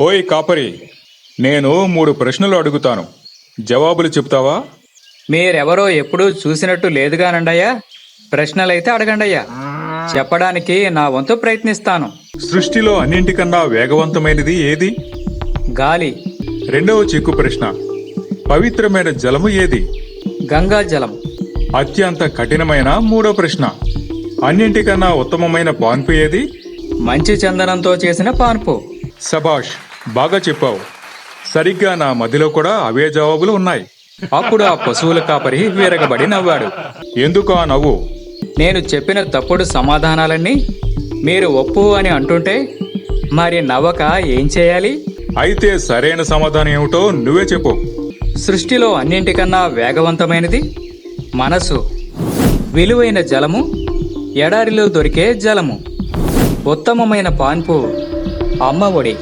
ఓయ్ కాపరి నేను మూడు ప్రశ్నలు అడుగుతాను. జవాబులు చెప్తావా? మీరెవరో ఎప్పుడూ చూసినట్టు లేదుగానండయ్యా. ప్రశ్నలైతే అడగండయ్యా. చెప్పడానికి నా వంతు ప్రయత్నిస్తాను. సృష్టిలో అన్నింటికన్నా వేగవంతమైనది ఏది? గాలి. రెండవ చిక్కు ప్రశ్న. పవిత్రమైన జలము ఏది? గంగా జలం. అత్యంత కఠినమైన మూడో ప్రశ్న. అన్నింటికన్నా ఉత్తమమైన పాన్పు ఏది? మంచి చందనంతో చేసిన పాన్పు. సబాష్ బాగా చెప్పావు. సరిగ్గా నా మదిలో కూడా అవే జవాబులు ఉన్నాయి. అప్పుడు ఆ పశువుల కాపరి విరగబడి నవ్వాడు. ఎందుకు ఆ నవ్వు? నేను చెప్పిన తప్పుడు సమాధానాలన్నీ మీరు ఒప్పు అని అంటుంటే మరి నవ్వక ఏం చేయాలి? అయితే సరైన సమాధానం ఏమిటో నువ్వే చెప్పు. సృష్టిలో అన్నింటికన్నా వేగవంతమైనది మనసు. విలువైన జలము ఎడారిలో దొరికే జలము. ఉత్తమమైన పాన్పు அம்மாவோடைய